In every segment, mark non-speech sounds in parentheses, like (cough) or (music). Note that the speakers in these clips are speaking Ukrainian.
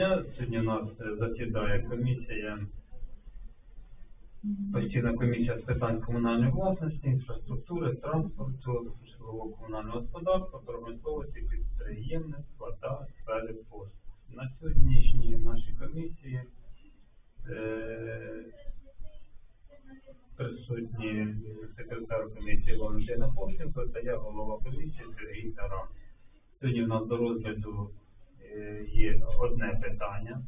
дня. Сьогодні у нас е, засідає комісія, постійна комісія з питань комунальної власності, інфраструктури, транспорту, житлового комунального господарства, промисловості, підприємництва та сфери послуг. На сьогоднішній нашій комісії е, присутні секретар комісії Валентина Пошенко та я голова комісії Сергій Таран. Сьогодні в нас до розгляду є одне питання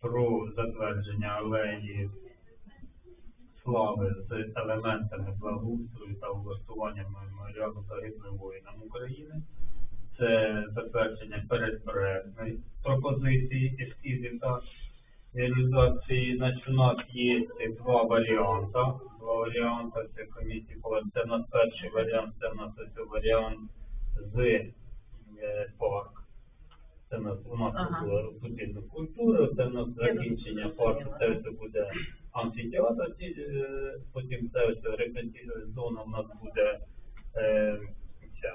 про затвердження алеї слави з елементами благоустрою та облаштуванням меморіалу загиблим воїнам України. Це затвердження передпроектної пропозиції ескізів та реалізації. Значить, у нас є два варіанти. Два варіанти це комісії. Це в нас перший варіант, це в нас варіант з е, парк. Це в нас у нас Ага. була будинок культури, це в нас закінчення парку, це ось буде амфітеатр, е, потім це рекреаційна зона у нас буде е, ця,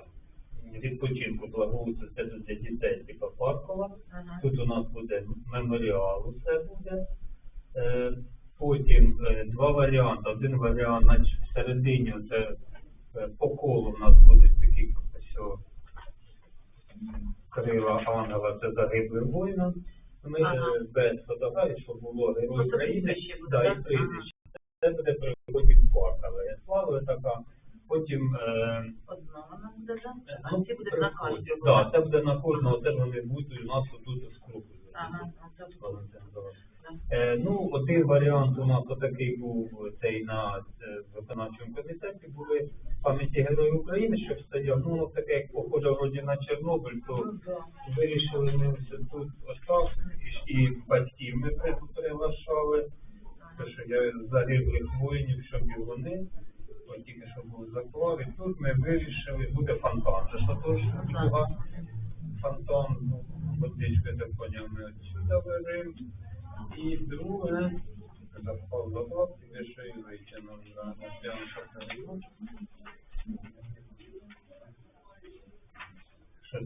відпочинку благоустрою, це для дітей, типу паркова. Ага. Тут у нас буде меморіал, усе буде. Е, потім е, два варіанти. Один варіант, значить, всередині це е, по колу у нас будуть такі що крила ангела, це загиблим воїнам. Ми Ага. е, без фотографій, щоб було герой України, да, і прізвище. Це буде при потім паркова. Слава така. Потім е, Одна вона буде, а ну, ці буде на кожному. да, це буде на кожного, це вони будуть у нас тут з кругу. Ага. Е, ну, один варіант у нас отакий був цей на е, виконавчому комітеті були пам'яті Героїв України, що стояв, ну, таке, як похоже вроді на Чорнобиль, то Ну, вирішили ми все тут остав, і, і батьків ми приглашали, тому що я загиблих воїнів, щоб і вони, тільки що був заклад, і тут ми вирішили, буде фонтан, це що друга. Фонтан, ну, водичку, я так поняв, ми отсюди беремо. І друге, запав заклад, ще й витягнув на національну шахтарю. Що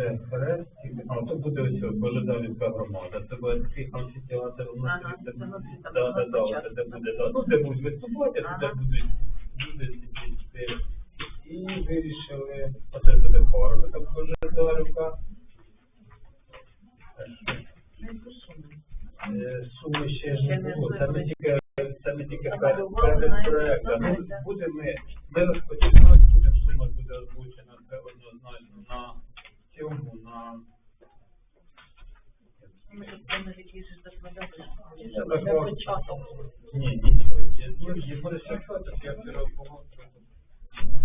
буде хрест, а то буде ось Божедарівська громада. Це буде такий амфітеатр Ага, внутрі. це Да, да, да, початку, оце буде, да. Ну, де будуть виступати, Ага. де будуть люди сидіти. І вирішили, оце буде Божедарівка. Не пишемо. Е, Суми ще не не було. Це ми знаю. тільки це ми тільки перед проектом. Ну, знаєте. буде ми, ми розпочинаємо, буде сума буде озвучена це однозначно на цьому, на Ми тут там якісь ж докладали. Я так Для вам- початку. ні, нічого. Є- Ну, буде ще я вчора помог.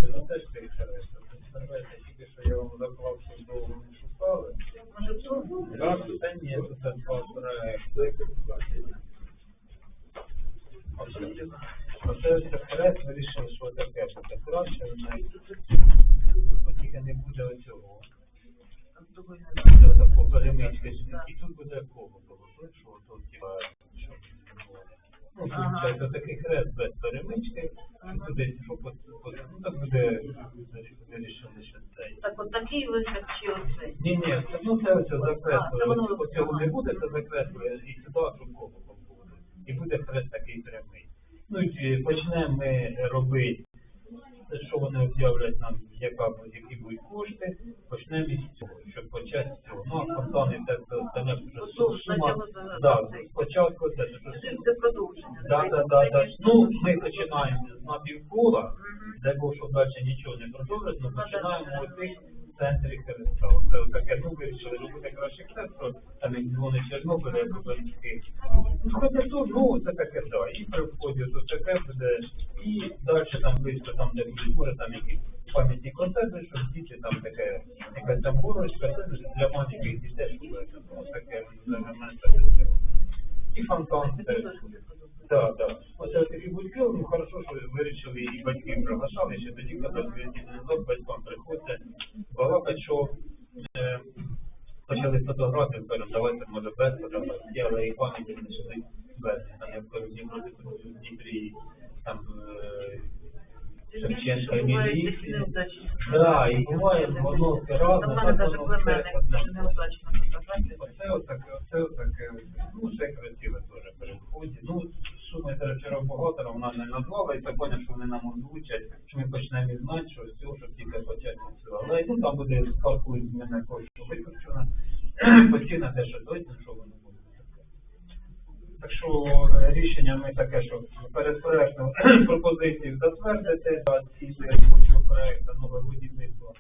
Ну теж ти інтересно. Представляєте, тільки що я вам заклав, що довго не шукали. Може, тут? Так, ні, це два проекти. Оце ось проект вирішив, що таке буде краще, навіть тільки не буде оцього. Буде тако перемички, і тут буде коло було, що тут що. Ну, Ага. це такий хрест без перемички, туди типу, по- по- ну так буде вирішили, що це. Так от такий вихід чи оцей? Ні, ні, це, ну це це воно закреслено. Не буде, це закреслено і сюди другого буде. І буде хрест такий прямий. Ну і почнемо ми робити, що вони об'являть нам, яка які будуть кошти, почнемо із цього, щоб почати з цього. Ну, а фонтани те, остальне вже сума. спочатку Да, спочатку це що Це продовження. Да, да, да, да. Ну, ми починаємо з напівкола, дай Бог, щоб далі нічого не продовжить, ми Ну, починаємо цих центрі Христа. Це таке, ну, вирішили, що буде краще хрест, там як дзвони Чорнобиля, як Кубанський. Ну, хоча тут, ну, це таке, да, і при вході тут таке буде, і далі там близько, там, де може, там якісь пам'ятні концерти, щоб діти там таке, якась там горочка, це для маленьких дітей, це, ну, таке, менше до. І фонтан буде. Так, так. Оце такі батьки, ну хорошо, що вирішили і батьків приглашали, ще тоді, коли батькам приходьте, балакать, що е, почали фотографії, кажемо, давайте може без фотографії, але і пам'яті почали без. Кажу, Дніпро, в Дніпрі, там е, Шевченка, міліції. Да, і буває, воно разом, Там в так воно все. Оце отаке, оце отаке, ну, все красиве теж вході. Ну, суми зараз вчора бухгалтера, вона не назвала, і так поняв, що вони нам озвучать, що ми почнемо і знати, що все, щоб тільки почати працювати. Але ну, там буде калкулюють мене кошту викручена, (clears throat) постійно те, що дойде, що воно буде. Так що е, рішення ми таке, що перед проектом (clears throat) пропозиції затвердити, а ці робочого проекту нове будівництво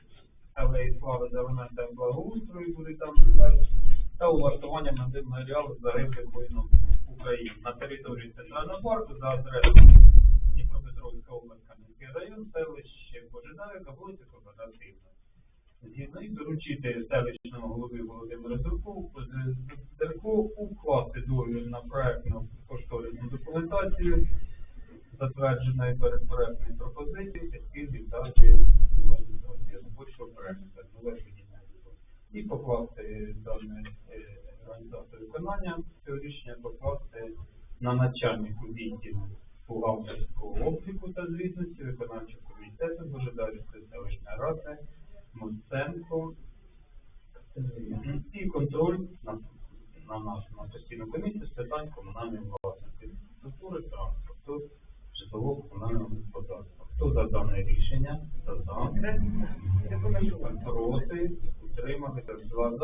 алеї слави за елементами благоустрою буде там та улаштування меморіалу загиблих воїнів України на території Центрального парку за адресою Дніпропетровська область, Кам'янський район, селище Божедарика, вулиця Кооперативна. Згідно і доручити селищному голові Володимиру Зерку, укласти договір на проектну кошторисну документацію, затвердженої перед проектною пропозицією, сільських дітей робочого проекту. І покласти дане е, організацію виконання рішення, покласти на начальнику відділу бухгалтерського обліку та звітності виконавчого комітету Божедарської селищної ради Муценко і контроль на, на нашу на постійну комісію з питань комунальної власності, структури транспорту, тобто житлового комунального господарства. Хто за дане рішення? За дане проти утримати два за.